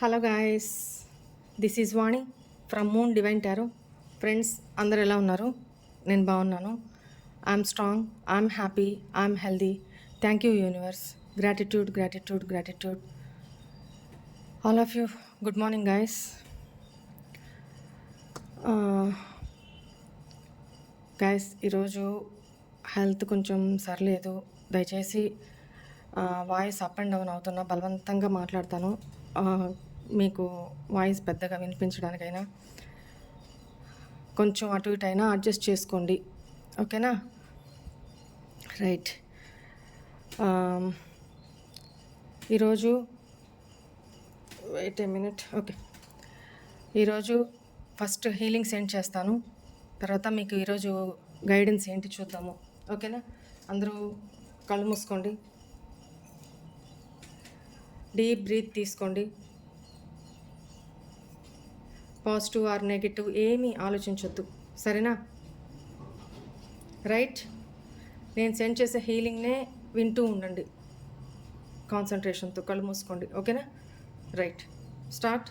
Hello guys this is Vani from moon divine tarot. Friends అందరు ఎలా ఉన్నారు? నేను బాగున్నాను. I'm strong I'm happy I'm healthy. Thank you universe. Gratitude gratitude gratitude. All of you. Good morning guys. Guys ఈరోజు health కొంచెం సర్లేదు. దయచేసి voice up and down అవుతున్నా. బలవంతంగా మాట్లాడతాను. మీకు వాయిస్ పెద్దగా వినిపించడానికైనా కొంచెం అటు ఇటు అయినా అడ్జస్ట్ చేసుకోండి. ఓకేనా? రైట్. ఈరోజు వెయిట్ ఏ మినిట్. ఓకే. ఈరోజు ఫస్ట్ హీలింగ్ సెండ్ చేస్తాను. తర్వాత మీకు ఈరోజు గైడెన్స్ ఏంటి చూద్దాము. ఓకేనా? అందరూ కళ్ళు మూసుకోండి. డీప్ బ్రీత్ తీసుకోండి. పాజిటివ్ ఆర్ నెగిటివ్ ఏమీ ఆలోచించొద్దు. సరేనా? రైట్? నేను సెండ్ చేసే హీలింగ్నే వింటూ ఉండండి. కాన్సన్ట్రేషన్తో కళ్ళు మూసుకోండి. ఓకేనా? Right. Start.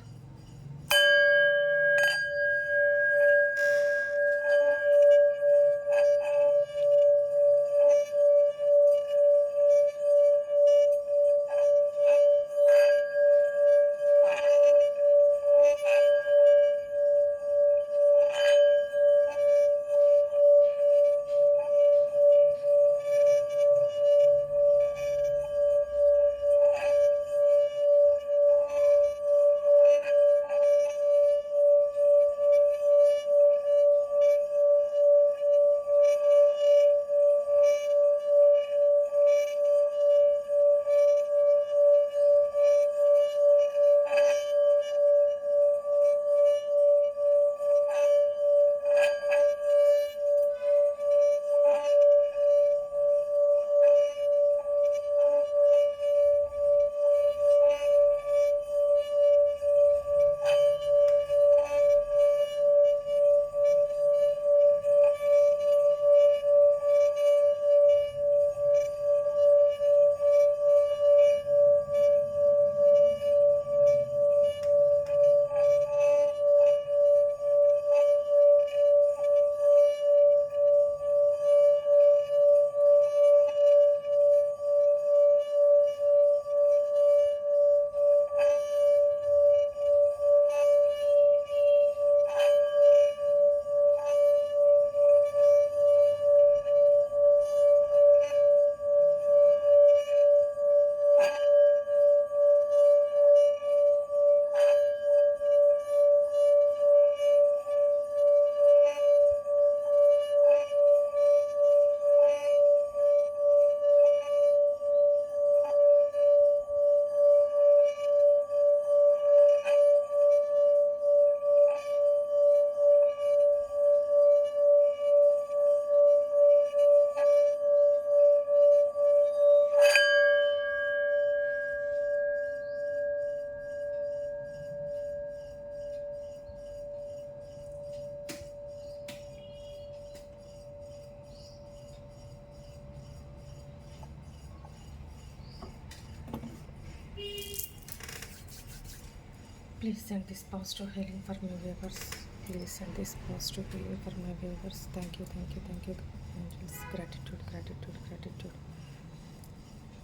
Please send this positive healing for my viewers please send this positive healing for my viewers thank you thank you thank you angels gratitude gratitude gratitude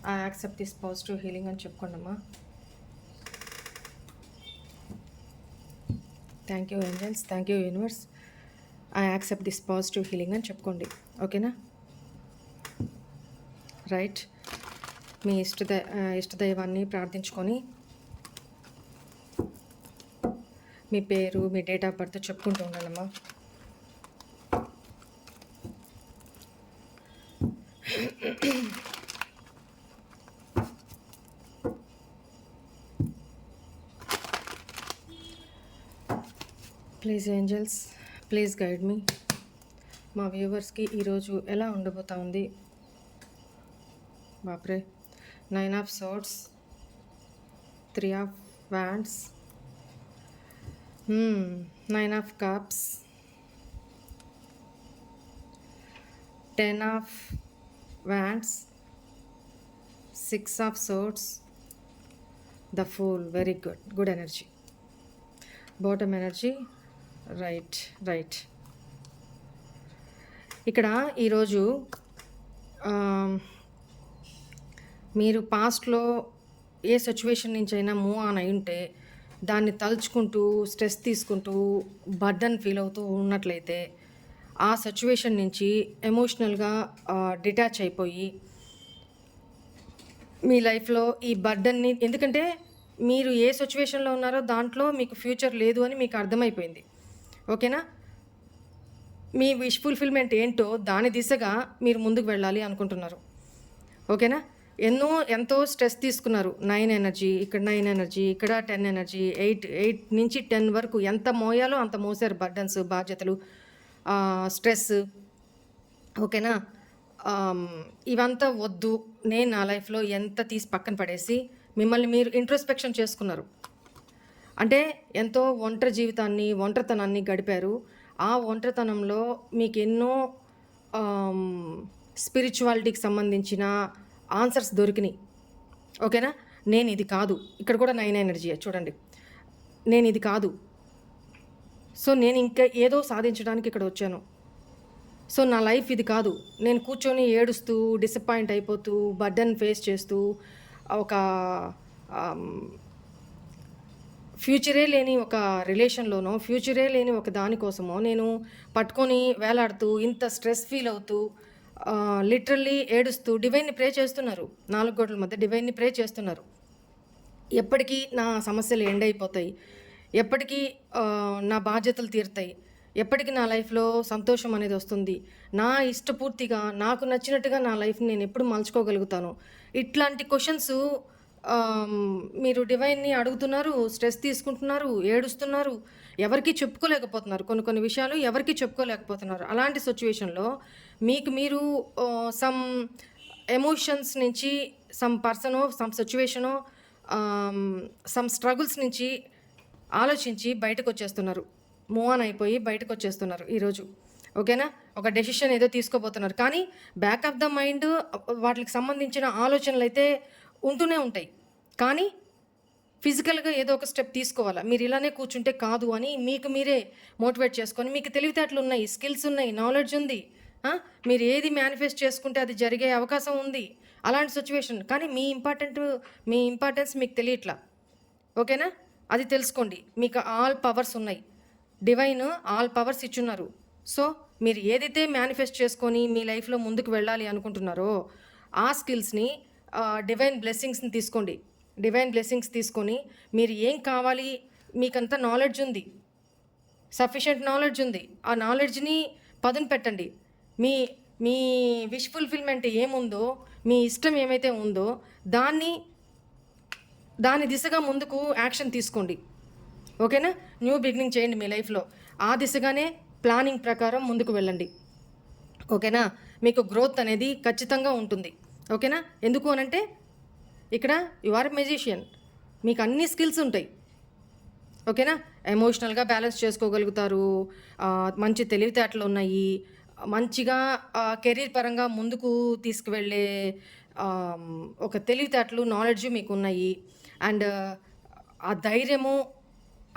I accept this positive healing అని చెప్పుకోండమ్మా thank you angels thank you universe I accept this positive healing అని చెప్పుకోండి ఓకేనా right మీ ఇష్ట ఇష్టదైవాన్ని ప్రార్థించుకొని మీ పేరు మీ date of birth చెప్పుకుంటూ ఉండాలమ్మా. Please angels please guide me మా వ్యూవర్స్కి ఈరోజు ఎలా ఉండబోతా ఉంది? బాప్రే. Nine of swords three of wands nine of cups ten of wands six of swords the fool very good good energy bottom energy right right ఇక్కడ ఈరోజు మీరు పాస్ట్లో ఏ సిచ్యువేషన్ నుంచి అయినా మూవ్ ఆన్ అయి ఉంటే దాన్ని తలుచుకుంటూ స్ట్రెస్ తీసుకుంటూ బర్డన్ ఫీల్ అవుతూ ఉన్నట్లయితే ఆ సిచ్యువేషన్ నుంచి ఎమోషనల్గా డిటాచ్ అయిపోయి మీ లైఫ్లో ఈ బర్డన్ని ఎందుకంటే మీరు ఏ సిచ్యువేషన్లో ఉన్నారో దాంట్లో మీకు ఫ్యూచర్ లేదు అని మీకు అర్థమైపోయింది. ఓకేనా? మీ విష్ ఫుల్ఫిల్మెంట్ ఏంటో దాని దిశగా మీరు ముందుకు వెళ్ళాలి అనుకుంటున్నారు. ఓకేనా? ఎన్నో ఎంతో స్ట్రెస్ తీసుకున్నారు. నైన్ ఎనర్జీ ఇక్కడ నైన్ ఎనర్జీ ఇక్కడ టెన్ ఎనర్జీ ఎయిట్ ఎయిట్ నుంచి టెన్ వరకు ఎంత మోయాలో అంత మోసారు బర్డన్స్ బాధ్యతలు స్ట్రెస్. ఓకేనా? ఇవంతా వద్దు. నేను నా లైఫ్లో ఎంత తీసి పక్కన పడేసి మిమ్మల్ని మీరు ఇంట్రోస్పెక్షన్ చేసుకున్నారు. అంటే ఎంతో ఒంటరి జీవితాన్ని ఒంటరితనాన్ని గడిపారు. ఆ ఒంటరితనంలో మీకు ఎన్నో స్పిరిచువాలిటీకి సంబంధించిన ఆన్సర్స్ దొరికినాయి. ఓకేనా? నేను ఇది కాదు. ఇక్కడ కూడా నైన్ ఎనర్జీ చూడండి. నేను ఇది కాదు. సో నేను ఇంకా ఏదో సాధించడానికి ఇక్కడ వచ్చాను. సో నా లైఫ్ ఇది కాదు. నేను కూర్చొని ఏడుస్తూ డిసప్పాయింట్ అయిపోతూ బర్డన్ ఫేస్ చేస్తూ ఒక ఫ్యూచరే లేని ఒక రిలేషన్లోనో ఫ్యూచరే లేని ఒక దానికోసమో నేను పట్టుకొని వేలాడుతూ ఇంత స్ట్రెస్ ఫీల్ అవుతూ లిటరల్లీ ఏడుస్తూ డివైన్ని ప్రే చేస్తున్నారు. నాలుగు గోడల మధ్య డివైన్ని ప్రే చేస్తున్నారు. ఎప్పటికీ నా సమస్యలు ఎండ్ అయిపోతాయి. ఎప్పటికీ నా బాధ్యతలు తీరుతాయి. ఎప్పటికీ నా లైఫ్లో సంతోషం అనేది వస్తుంది. నా ఇష్టపూర్తిగా నాకు నచ్చినట్టుగా నా లైఫ్ని నేను ఎప్పుడు మలుచుకోగలుగుతాను. ఇట్లాంటి క్వశ్చన్స్ మీరు డివైన్ని అడుగుతున్నారు స్ట్రెస్ తీసుకుంటున్నారు ఏడుస్తున్నారు. ఎవరికి చెప్పుకోలేకపోతున్నారు. కొన్ని కొన్ని విషయాలు ఎవరికి చెప్పుకోలేకపోతున్నారు. అలాంటి సిచ్యువేషన్లో మీకు మీరు సమ్ ఎమోషన్స్ నుంచి some person some situation some struggles నుంచి ఆలోచించి బయటకు వచ్చేస్తున్నారు మూవ్ ఆన్ అయిపోయి బయటకు వచ్చేస్తున్నారు ఈరోజు. ఓకేనా? ఒక డెసిషన్ ఏదో తీసుకోబోతున్నారు. కానీ బ్యాక్ ఆఫ్ ద మైండ్ వాటికి సంబంధించిన ఆలోచనలు అయితే ఉంటూనే ఉంటాయి. కానీ ఫిజికల్గా ఏదో ఒక స్టెప్ తీసుకోవాలా? మీరు ఇలానే కూర్చుంటే కాదు అని మీకు మీరే మోటివేట్ చేసుకొని మీకు తెలివితేటలు ఉన్నాయి స్కిల్స్ ఉన్నాయి నాలెడ్జ్ ఉంది మీరు ఏది మేనిఫెస్ట్ చేసుకుంటే అది జరిగే అవకాశం ఉంది. అలాంటి సిచ్యువేషన్. కానీ మీ ఇంపార్టెంట్ మీ ఇంపార్టెన్స్ మీకు తెలియట్లా? ఓకేనా? అది తెలుసుకోండి. మీకు ఆల్ పవర్స్ ఉన్నాయి. డివైన్ ఆల్ పవర్స్ ఇచ్చున్నారు. సో మీరు ఏదైతే మేనిఫెస్ట్ చేసుకొని మీ లైఫ్లో ముందుకు వెళ్ళాలి అనుకుంటున్నారో ఆ స్కిల్స్ని డివైన్ బ్లెస్సింగ్స్ని తీసుకోండి. డివైన్ బ్లెస్సింగ్స్ తీసుకొని మీరు ఏం కావాలి? మీకంత నాలెడ్జ్ ఉంది. సఫిషియంట్ నాలెడ్జ్ ఉంది. ఆ నాలెడ్జ్ని పదును పెట్టండి. మీ మీ విష్ ఫుల్ఫిల్మెంట్ ఏముందో మీ ఇష్టం ఏమైతే ఉందో దాన్ని దాని దిశగా ముందుకు యాక్షన్ తీసుకోండి. ఓకేనా? న్యూ బిగినింగ్ చేయండి మీ లైఫ్లో ఆ దిశగానే ప్లానింగ్ ప్రకారం ముందుకు వెళ్ళండి. ఓకేనా? మీకు గ్రోత్ అనేది ఖచ్చితంగా ఉంటుంది. ఓకేనా? ఎందుకు అనంటే ఇక్కడ యు ఆర్ మెజిషియన్ మీకు అన్ని స్కిల్స్ ఉంటాయి. ఓకేనా ఎమోషనల్గా బ్యాలెన్స్ చేసుకోగలుగుతారు. మంచి తెలివితేటలు ఉన్నాయి. మంచిగా కెరీర్ పరంగా ముందుకు తీసుకువెళ్ళే ఒక తెలివితేటలు నాలెడ్జ్ మీకు ఉన్నాయి. అండ్ ఆ ధైర్యము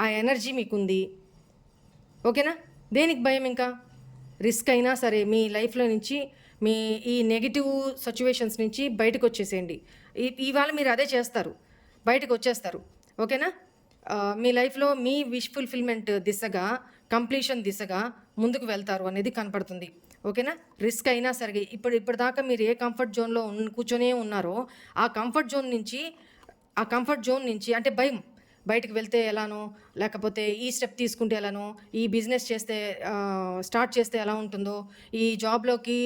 ఆ ఎనర్జీ మీకుంది ఓకేనా దేనికి భయం ఇంకా? రిస్క్ అయినా సరే మీ లైఫ్లో నుంచి మీ ఈ నెగిటివ్ సిచ్యువేషన్స్ నుంచి బయటకు వచ్చేసేయండి. ఇవాళ మీరు అదే చేస్తారు. బయటకు వచ్చేస్తారు. ఓకేనా? మీ లైఫ్లో మీ విష్ ఫుల్ఫిల్మెంట్ దిశగా కంప్లీషన్ దిశగా ముందుకు వెళ్తారు అనేది కనపడుతుంది. ఓకేనా? రిస్క్ అయినా సరే ఇప్పుడు ఇప్పటిదాకా మీరు ఏ కంఫర్ట్ జోన్లో ఉన్ కూర్చొనే ఉన్నారో ఆ కంఫర్ట్ జోన్ నుంచి ఆ కంఫర్ట్ జోన్ నుంచి అంటే భయం బయటకు వెళ్తే ఎలానో లేకపోతే ఈ స్టెప్ తీసుకుంటే ఎలానో ఈ బిజినెస్ చేస్తే స్టార్ట్ చేస్తే ఎలా ఉంటుందో ఈ జాబ్లోకి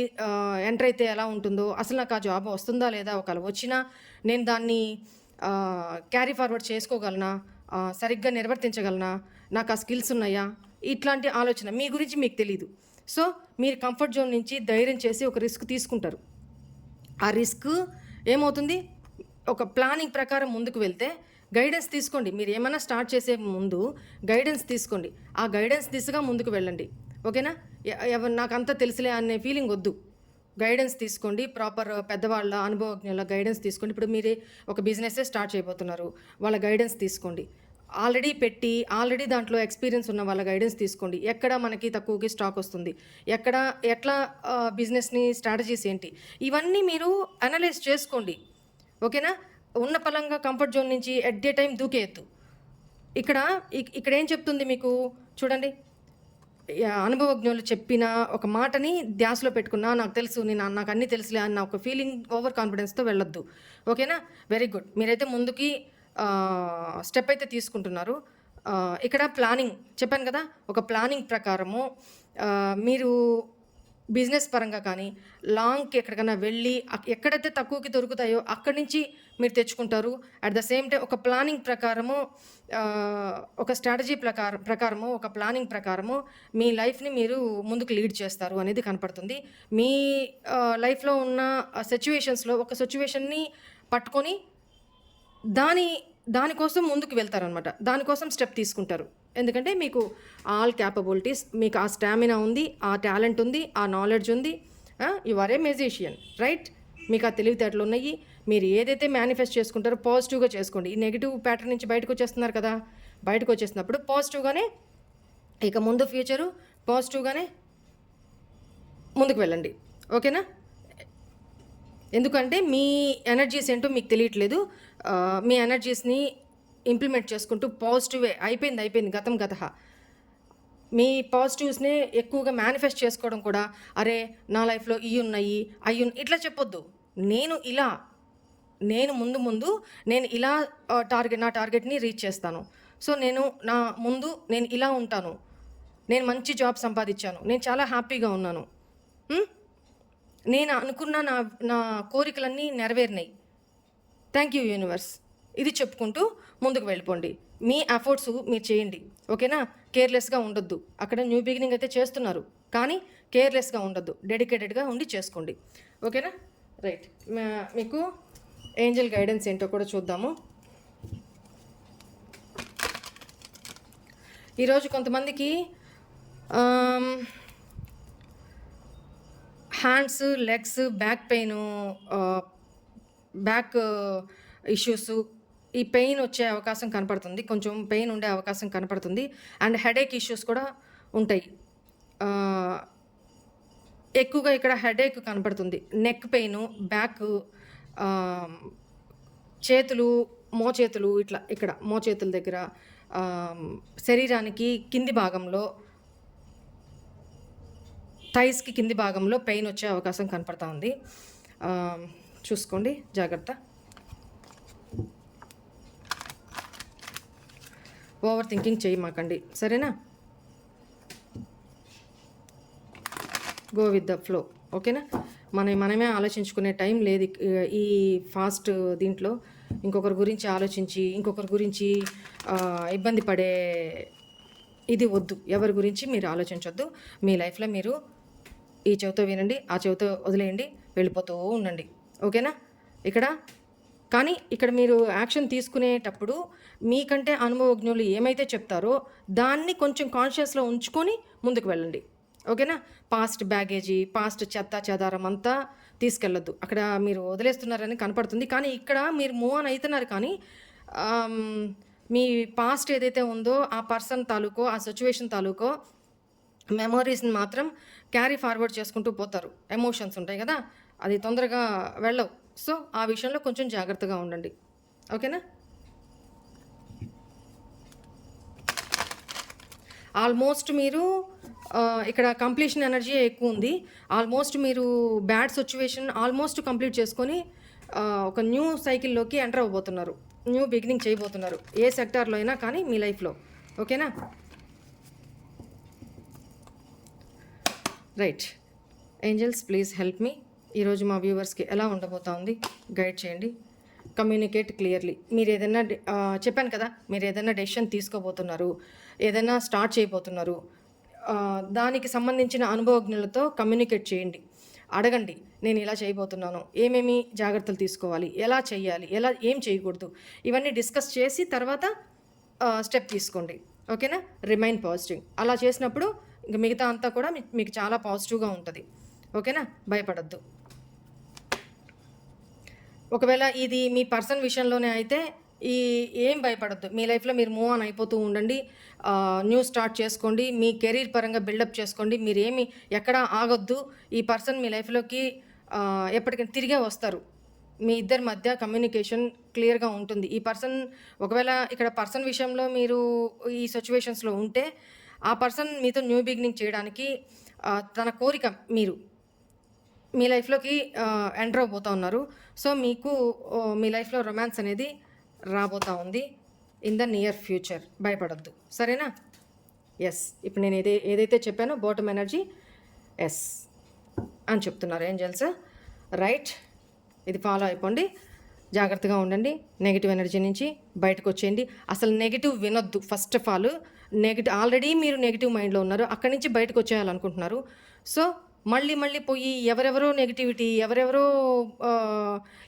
ఎంటర్ అయితే ఎలా ఉంటుందో అసలు నాకు ఆ జాబ్ వస్తుందా లేదా ఒకవేళ వచ్చినా నేను దాన్ని క్యారీ ఫార్వర్డ్ చేసుకోగలనా సరిగ్గా నిర్వర్తించగలనా నాకు ఆ స్కిల్స్ ఉన్నాయా ఇట్లాంటి ఆలోచన మీ గురించి మీకు తెలియదు సో మీరు కంఫర్ట్ జోన్ నుంచి ధైర్యం చేసి ఒక రిస్క్ తీసుకుంటారు. ఆ రిస్క్ ఏమవుతుంది? ఒక ప్లానింగ్ ప్రకారం ముందుకు వెళ్తే గైడెన్స్ తీసుకోండి. మీరు ఏమైనా స్టార్ట్ చేసే ముందు గైడెన్స్ తీసుకోండి. ఆ గైడెన్స్ దిశగా ముందుకు వెళ్ళండి. ఓకేనా ఎవ- నాకు అంతా తెలుసులే అనే ఫీలింగ్ వద్దు. గైడెన్స్ తీసుకోండి. ప్రాపర్ పెద్దవాళ్ళ అనుభవజ్ఞుల గైడెన్స్ తీసుకోండి. ఇప్పుడు మీరే ఒక బిజినెస్సే స్టార్ట్ చేయబోతున్నారు. వాళ్ళ గైడెన్స్ తీసుకోండి. ఆల్రెడీ పెట్టి ఆల్రెడీ దాంట్లో ఎక్స్పీరియన్స్ ఉన్న వాళ్ళ గైడెన్స్ తీసుకోండి. ఎక్కడ మనకి తక్కువకి స్టాక్ వస్తుంది? ఎక్కడ ఎట్లా బిజినెస్ని స్ట్రాటజీస్ ఏంటి? ఇవన్నీ మీరు అనలైజ్ చేసుకోండి. ఓకేనా ఉన్న పలంగా కంఫర్ట్ జోన్ నుంచి ఎట్ ఏ టైం దూకేయద్దు. ఇక్కడ ఇక్- ఇక్కడ ఏం చెప్తుంది మీకు? చూడండి. అనుభవజ్ఞులు చెప్పిన ఒక మాటని ధ్యాసలో పెట్టుకున్నా నాకు తెలుసు నేను నాకు అన్నీ తెలుసులే అన్న ఒక ఫీలింగ్ ఓవర్ కాన్ఫిడెన్స్తో వెళ్ళొద్దు. ఓకేనా? వెరీ గుడ్ మీరైతే ముందుకి స్టెప్ అయితే తీసుకుంటున్నారు. ఇక్కడ ప్లానింగ్ చెప్పాను కదా ఒక ప్లానింగ్ ప్రకారము మీరు బిజినెస్ పరంగా కానీ లాంగ్కి ఎక్కడికైనా వెళ్ళి ఎక్కడైతే తక్కువకి దొరుకుతాయో అక్కడి నుంచి మీరు తెచ్చుకుంటారు. అట్ ద సేమ్ టైం ఒక ప్లానింగ్ ప్రకారము ఒక స్ట్రాటజీ ప్రకారం ప్రకారము ఒక ప్లానింగ్ ప్రకారము మీ లైఫ్ని మీరు ముందుకు లీడ్ చేస్తారు అనేది కనపడుతుంది. మీ లైఫ్లో ఉన్న సిచ్యువేషన్స్లో ఒక సిచ్యువేషన్ని పట్టుకొని దాని దానికోసం ముందుకు వెళ్తారనమాట దానికోసం స్టెప్ తీసుకుంటారు. ఎందుకంటే మీకు ఆల్ క్యాపబిలిటీస్ మీకు ఆ స్టామినా ఉంది ఆ టాలెంట్ ఉంది ఆ నాలెడ్జ్ ఉంది. You are a musician right మీకు ఆ తెలివితేటలు ఉన్నాయి. మీరు ఏదైతే మేనిఫెస్ట్ చేసుకుంటారో పాజిటివ్గా చేసుకోండి. ఈ నెగిటివ్ ప్యాటర్న్ నుంచి బయటకు వచ్చేస్తున్నారు కదా. బయటకు వచ్చేసినప్పుడు పాజిటివ్గానే ఇక ముందు ఫ్యూచరు పాజిటివ్గానే ముందుకు వెళ్ళండి. ఓకేనా ఎందుకంటే మీ ఎనర్జీస్ ఏంటో మీకు తెలియట్లేదు. మీ ఎనర్జీస్ని ఇంప్లిమెంట్ చేసుకుంటూ పాజిటివే అయిపోయింది అయిపోయింది గతం గత మీ పాజిటివ్స్ని ఎక్కువగా మేనిఫెస్ట్ చేసుకోవడం కూడా అరే నా లైఫ్లో ఇవి ఉన్నాయి అవి ఇట్లా చెప్పొద్దు. నేను ఇలా నేను ముందు ముందు నేను ఇలా టార్గెట్ నా టార్గెట్ని రీచ్ చేస్తాను. సో నేను నా ముందు నేను ఇలా ఉంటాను. నేను మంచి జాబ్ సంపాదించాను. నేను చాలా హ్యాపీగా ఉన్నాను. నేను అనుకున్న నా నా కోరికలన్నీ నెరవేరినాయి. థ్యాంక్ యూ యూనివర్స్ ఇది చెప్పుకుంటూ ముందుకు వెళ్ళిపోండి. మీ ఎఫర్ట్స్ మీరు చేయండి. ఓకేనా? కేర్లెస్గా ఉండొద్దు. అక్కడ న్యూ బిగినింగ్ అయితే చేస్తున్నారు. కానీ కేర్లెస్గా ఉండొద్దు. డెడికేటెడ్గా ఉండి చేసుకోండి. ఓకేనా? రైట్ మీకు ఏంజల్ గైడెన్స్ ఏంటో కూడా చూద్దాము. ఈరోజు కొంతమందికి hands legs back pain back issues ఈ పెయిన్ వచ్చే అవకాశం కనపడుతుంది. కొంచెం పెయిన్ ఉండే అవకాశం కనపడుతుంది. అండ్ హెడేక్ ఇష్యూస్ కూడా ఉంటాయి. ఎక్కువగా ఇక్కడ హెడేక్ కనపడుతుంది. నెక్ పెయిన్ బ్యాక్ చేతులు మోచేతులు ఇట్లా ఇక్కడ మోచేతుల దగ్గర శరీరానికి కింది భాగంలో థైస్కి కింది భాగంలో పెయిన్ వచ్చే అవకాశం కనపడతా ఉంది. చూసుకోండి జాగ్రత్త. ఓవర్ థింకింగ్ చేయమాకండి. సరేనా? గో విత్ ద ఫ్లో ఓకేనా? మన మనమే ఆలోచించుకునే టైం లేదు. ఈ ఫాస్ట్ దీంట్లో ఇంకొకరి గురించి ఆలోచించి ఇంకొకరి గురించి ఇబ్బంది పడే ఇది వద్దు. ఎవరి గురించి మీరు ఆలోచించొద్దు. మీ లైఫ్లో మీరు ఈ చెవితో వినండి ఆ చెవితో వదిలేయండి వెళ్ళిపోతూ ఉండండి. ఓకేనా? ఇక్కడ? కానీ ఇక్కడ మీరు యాక్షన్ తీసుకునేటప్పుడు మీకంటే అనుభవజ్ఞులు ఏమైతే చెప్తారో దాన్ని కొంచెం కాన్షియస్లో ఉంచుకొని ముందుకు వెళ్ళండి. ఓకేనా? పాస్ట్ బ్యాగేజీ పాస్ట్ చెత్త చెదారం అంతా తీసుకెళ్ళొద్దు. అక్కడ మీరు వదిలేస్తున్నారని కనపడుతుంది. కానీ ఇక్కడ మీరు మూవ్ ఆన్ అవుతున్నారు కానీ మీ పాస్ట్ ఏదైతే ఉందో ఆ పర్సన్ తాలూకో ఆ సిచ్యువేషన్ తాలూకో మెమరీస్ని మాత్రం క్యారీ ఫార్వర్డ్ చేసుకుంటూ పోతారు. ఎమోషన్స్ ఉంటాయి కదా అది తొందరగా వెళ్ళవు. సో ఆ విషయంలో కొంచెం జాగ్రత్తగా ఉండండి. ఓకేనా? ఆల్మోస్ట్ మీరు ఇక్కడ కంప్లీషన్ ఎనర్జీ ఎక్కువ ఉంది. ఆల్మోస్ట్ మీరు బ్యాడ్ సిచ్యువేషన్ ఆల్మోస్ట్ కంప్లీట్ చేసుకొని ఒక న్యూ సైకిల్లోకి ఎంటర్ అవ్వబోతున్నారు. న్యూ బిగినింగ్ చేయబోతున్నారు. ఏ సెక్టార్లో అయినా కానీ మీ లైఫ్లో. ఓకేనా? Right. Angels please help me ఈరోజు మా వ్యూవర్స్కి ఎలా ఉండబోతా ఉంది? గైడ్ చేయండి. కమ్యూనికేట్ క్లియర్లీ మీరు ఏదైనా చెప్పాను కదా మీరు ఏదైనా డెసిషన్ తీసుకోబోతున్నారు ఏదైనా స్టార్ట్ చేయబోతున్నారు దానికి సంబంధించిన అనుభవజ్ఞులతో కమ్యూనికేట్ చేయండి. అడగండి నేను ఇలా చేయబోతున్నాను ఏమేమి జాగ్రత్తలు తీసుకోవాలి ఎలా చేయాలి ఎలా ఏం చేయకూడదు ఇవన్నీ డిస్కస్ చేసి తర్వాత స్టెప్ తీసుకోండి. ఓకేనా రిమైన్ పాజిటివ్ అలా చేసినప్పుడు ఇంకా మిగతా అంతా కూడా మీకు చాలా పాజిటివ్గా ఉంటుంది. ఓకేనా? భయపడద్దు. ఒకవేళ ఇది మీ పర్సన్ విషయంలోనే అయితే ఈ ఏం భయపడద్దు. మీ లైఫ్లో మీరు మూవ్ ఆన్ అయిపోతూ ఉండండి. న్యూ స్టార్ట్ చేసుకోండి. మీ కెరీర్ పరంగా బిల్డప్ చేసుకోండి. మీరు ఏమి ఎక్కడ ఆగొద్దు. ఈ పర్సన్ మీ లైఫ్లోకి ఎప్పటికైనా తిరిగే వస్తారు. మీ ఇద్దరి మధ్య కమ్యూనికేషన్ క్లియర్గా ఉంటుంది. ఈ పర్సన్ ఒకవేళ ఇక్కడ పర్సన్ విషయంలో మీరు ఈ సిచ్యువేషన్స్లో ఉంటే ఆ పర్సన్ మీతో న్యూ బిగినింగ్ చేయడానికి తన కోరిక మీరు మీ లైఫ్లోకి ఎంటర్ అవబోతూ ఉన్నారు. సో మీకు మీ లైఫ్లో రొమాన్స్ అనేది రాబోతూ ఉంది. In the near future. భయపడద్దు. సరేనా? ఎస్. ఇప్పుడు నేను ఏదే ఏదైతే చెప్పానో బాటమ్ ఎనర్జీ ఎస్ అని చెప్తున్నారు ఏంజల్స్. రైట్. ఇది ఫాలో అయిపోండి. జాగ్రత్తగా ఉండండి. నెగిటివ్ ఎనర్జీ నుంచి బయటకు వచ్చేయండి. అసలు negative వినొద్దు. First of all negative already మీరు నెగిటివ్ మైండ్లో ఉన్నారు. అక్కడి నుంచి బయటకు వచ్చేయాలనుకుంటున్నారు. సో మళ్ళీ మళ్ళీ పోయి ఎవరెవరో నెగిటివిటీ ఎవరెవరో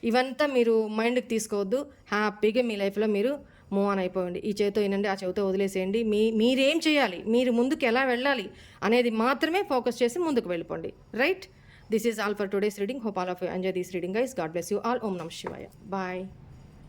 ఇవంతా మీరు మైండ్కి తీసుకోవద్దు. హ్యాపీగా మీ లైఫ్లో మీరు మూవ్ ఆన్ అయిపోయండి ఈ చేతితో వినండి ఆ చెవితో వదిలేసేయండి. మీ మీరేం చేయాలి? మీరు ముందుకు ఎలా వెళ్ళాలి? అనేది మాత్రమే ఫోకస్ చేసి ముందుకు వెళ్ళిపోండి. Right This is all for today's reading. Hope all of you enjoy this reading, guys. God bless you all. Om Nam Shivaya. Bye.